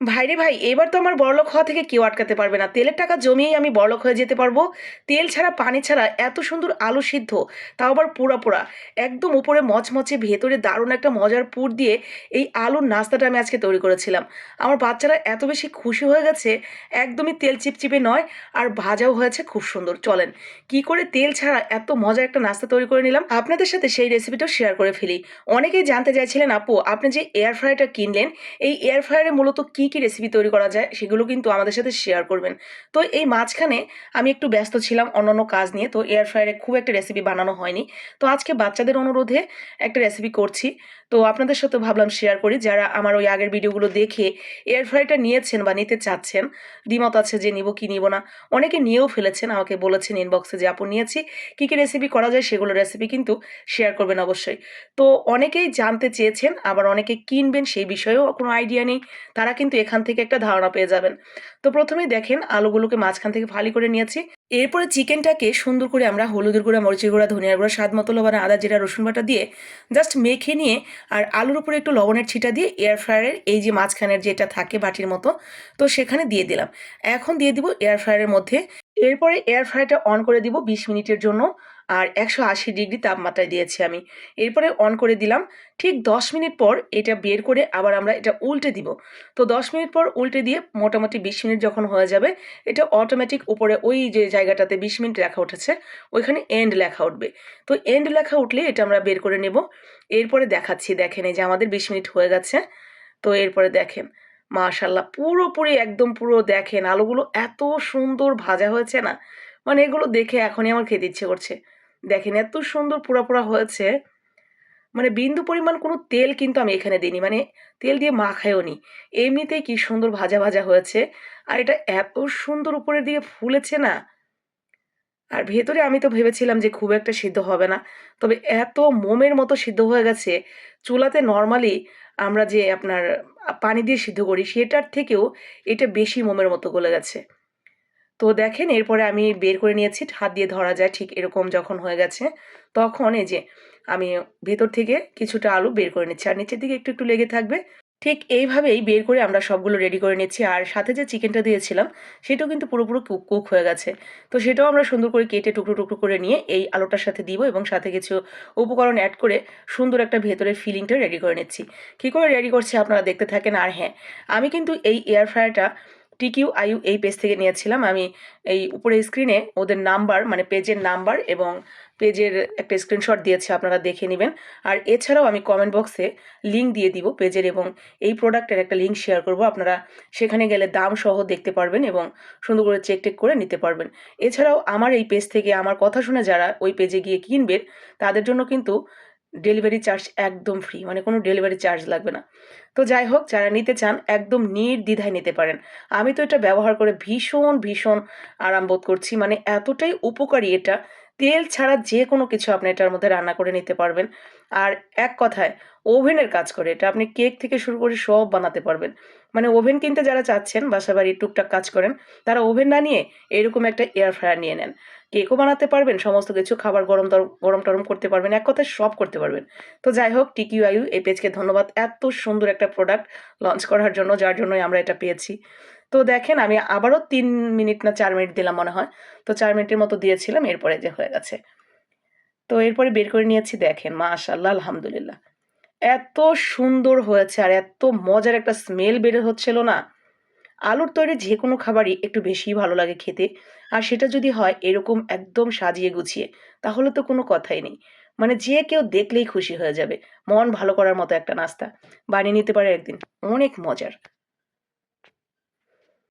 ভাইরে ভাই, এবার তো আমার বড়লোক হওয়া থেকে কেউ আটকাতে পারবে না। তেলের টাকা জমিয়েই আমি বড়লোক হয়ে যেতে পারব। তেল ছাড়া, পানি ছাড়া এত সুন্দর আলু সিদ্ধ, তাও আবার পোড়া পোড়া। একদম উপরে মচমচে, ভেতরে দারুণ একটা মজার পুর দিয়ে এই আলুর নাস্তাটা আমি আজকে তৈরি করেছিলাম। আমার বাচ্চারা এত বেশি খুশি হয়ে গেছে, একদমই তেল চিপচিপে নয়, আর ভাজাও হয়েছে খুব সুন্দর। চলেন, কি করে তেল ছাড়া এত মজার একটা নাস্তা তৈরি করে নিলাম? আপনাদের সাথে সেই রেসিপিটাও শেয়ার করে ফেলি। অনেকেই জানতে চাইছিলেন, আপু, আপনি যে এয়ার ফ্রায়ারটা কিনলেন, এই এয়ার ফ্রায়ারে মূলত কী কী কী রেসিপি তৈরি করা যায় সেগুলো কিন্তু আমাদের সাথে শেয়ার করবেন। তো এই মাঝখানে আমি একটু ব্যস্ত ছিলাম অন্যান্য কাজ নিয়ে, তো এয়ার ফ্রায়ারে খুব একটা রেসিপি বানানো হয়নি। তো আজকে বাচ্চাদের অনুরোধে একটা রেসিপি করছি। তো আপনাদের সাথে ভাবলাম শেয়ার করি, যারা আমার ওই আগের ভিডিওগুলো দেখে এয়ার ফ্রায়ারটা নিয়েছেন বা নিতে চাচ্ছেন, দ্বিমত আছে যে নিব কি নিব না, অনেকে নিয়েও ফেলেছেন, আমাকে বলেছেন ইনবক্সে যে, আপু, নিয়েছি। কী কী রেসিপি করা যায় সেগুলো রেসিপি কিন্তু শেয়ার করবেন অবশ্যই। তো অনেকেই জানতে চেয়েছেন, আবার অনেকে কিনবেন সেই বিষয়েও কোনো আইডিয়া নেই। তারা কিন্তু এখান থেকে একটা ধারণা পেয়ে যাবেন। তো প্রথমেই দেখেন আলুগুলোকে মাঝখান থেকে ফালি করে নিয়েছি। এরপরে চিকেনটাকে সুন্দর করে আমরা হলুদের গুঁড়া, মরিচের গুঁড়া, ধনিয়ার গুঁড়া, স্বাদ মতো লবণ, আদা, জিরা, রসুন বাটা দিয়ে জাস্ট মেখে নিয়ে আর আলুর উপরে একটু লবণের ছিটা দিয়ে এয়ার ফ্রায়ারের এই যে মাঝখানের যেটা থাকে বাটির মতো, তো সেখানে দিয়ে দিলাম। এখন দিয়ে দিব এয়ার ফ্রায়ারের মধ্যে এরপরে এয়ার ফ্রায়ারটা অন করে দিব বিশ মিনিটের জন্য, আর একশো আশি ডিগ্রি তাপমাত্রায় দিয়েছি আমি। এরপরে অন করে দিলাম, ঠিক দশ মিনিট পর এটা বের করে আবার আমরা এটা উল্টে দিব। তো দশ মিনিট পর উল্টে দিয়ে মোটামুটি বিশ মিনিট যখন হয়ে যাবে, এটা অটোমেটিক উপরে ওই যে জায়গাটাতে বিশ মিনিট লেখা উঠেছে, ওইখানে এন্ড লেখা উঠবে। তো এন্ড লেখা উঠলে এটা আমরা বের করে নেব। এরপরে দেখাচ্ছি, দেখেন এই যে আমাদের বিশ মিনিট হয়ে গেছে। তো এরপরে দেখেন মাশাল্লাহ পুরোপুরি একদম পুরো দেখেন আলুগুলো এত সুন্দর ভাজা হয়েছে না? মানে এগুলো দেখে এখনই আমার খেতে ইচ্ছে করছে। দেখেন এত সুন্দর পোড়া হয়েছে। মানে বিন্দু পরিমাণ কোনো তেল কিন্তু আমি এখানে দিইনি মানে তেল দিয়ে মাখায়ও নি। এমনিতেই কি সুন্দর ভাজা ভাজা হয়েছে। আর এটা এত সুন্দর উপরের দিকে ফুলেছে না? আর ভেতরে আমি তো ভেবেছিলাম যে খুব একটা সিদ্ধ হবে না। তবে এত মোমের মতো সিদ্ধ হয়ে গেছে, চুলাতে নর্মালি আমরা যে আপনার পানি দিয়ে সিদ্ধ করি, সেটার থেকেও এটা বেশি মোমের মতো গলে গেছে। তো দেখেন, এরপরে আমি বের করে নিয়েছি, হাত দিয়ে ধরা যায় ঠিক এরকম যখন হয়ে গেছে, তখন এই যে আমি ভেতর থেকে কিছুটা আলু বের করে নিচ্ছি। আর নিচের দিকে একটু একটু লেগে থাকবে। ঠিক এইভাবেই বের করে আমরা সবগুলো রেডি করে নিচ্ছি। আর সাথে যে চিকেনটা দিয়েছিলাম, সেটাও কিন্তু পুরোপুরো কুক কুক হয়ে গেছে। তো সেটাও আমরা সুন্দর করে কেটে টুকরো টুকরো করে নিয়ে এই আলোটার সাথে দিব এবং সাথে কিছু উপকরণ অ্যাড করে সুন্দর একটা ভেতরের ফিলিংটা রেডি করে নিচ্ছি। কী করে রেডি করছি আপনারা দেখতে থাকেন? আর হ্যাঁ আমি কিন্তু এই এয়ার ফ্রায়ারটা টিকিউ, আইউ এই পেজ থেকে নিয়েছিলাম। আমি এই উপরে স্ক্রিনে ওদের নাম্বার মানে পেজের নাম্বার এবং পেজের একটা স্ক্রিনশট দিয়েছে, আপনারা দেখে নেবেন। আর এছাড়াও আমি কমেন্ট বক্সে লিঙ্ক দিয়ে দিব পেজের এবং এই প্রোডাক্টের একটা লিঙ্ক শেয়ার করব। আপনারা সেখানে গেলে দাম সহ দেখতে পারবেন এবং সুন্দর করে চেক টেক করে নিতে পারবেন। এছাড়াও আমার এই পেজ থেকে আমার কথা শুনে যারা ওই পেজে গিয়ে কিনবেন, তাদের জন্য কিন্তু ডেলিভারি চার্জ একদম ফ্রি মানে কোনো ডেলিভারি চার্জ লাগবে না। তো যাই হোক, যারা নিতে চান, একদম নির্দ্বিধায় নিতে পারেন। আমি তো এটা ব্যবহার করে ভীষণ ভীষণ আরাম বোধ করছি। মানে এতটাই উপকারী এটা। তেল ছাড়া যে কোনো কিছু আপনি এটার মধ্যে রান্না করে নিতে পারবেন। আর এক কথায় ওভেনের কাজ করে। এটা আপনি কেক থেকে শুরু করে সব বানাতে পারবেন। মানে ওভেন কিনতে যারা চাচ্ছেন বাসা বাড়ির টুকটাক কাজ করেন, তারা ওভেন না নিয়ে এরকম একটা এয়ার ফ্রায়ার নিয়ে নেন। কেকও বানাতে পারবেন, সমস্ত কিছু, খাবার গরম গরম টরম করতে পারবেন, এক কথায় সব করতে পারবেন। তো যাই হোক টিকিউ আয়ু এই পেজকে ধন্যবাদ। এত সুন্দর একটা প্রোডাক্ট লঞ্চ করার জন্য, যার জন্যই আমরা এটা পেয়েছি। তো দেখেন, আমি আবারও তিন মিনিট না চার মিনিট দিলাম মনে হয়। তো চার মিনিটের মতো দিয়েছিলাম, এরপরে যে হয়ে গেছে। তো এরপরে বের করে নিয়েছি, দেখেন মাশাল্লাহ আলহামদুলিল্লাহ। এত সুন্দর হয়েছে আর এত মজার একটা স্মেল বের হচ্ছিল না। আলুর তৈরি যে কোনো খাবারই একটু বেশি ভালো লাগে খেতে। আর সেটা যদি হয় এরকম একদম সাজিয়ে গুছিয়ে, তাহলে তো কোনো কথাই নেই। মানে যে কেউ দেখলেই খুশি হয়ে যাবে। মন ভালো করার মতো একটা নাস্তা বানিয়ে নিতে পারে একদিন। অনেক মজার।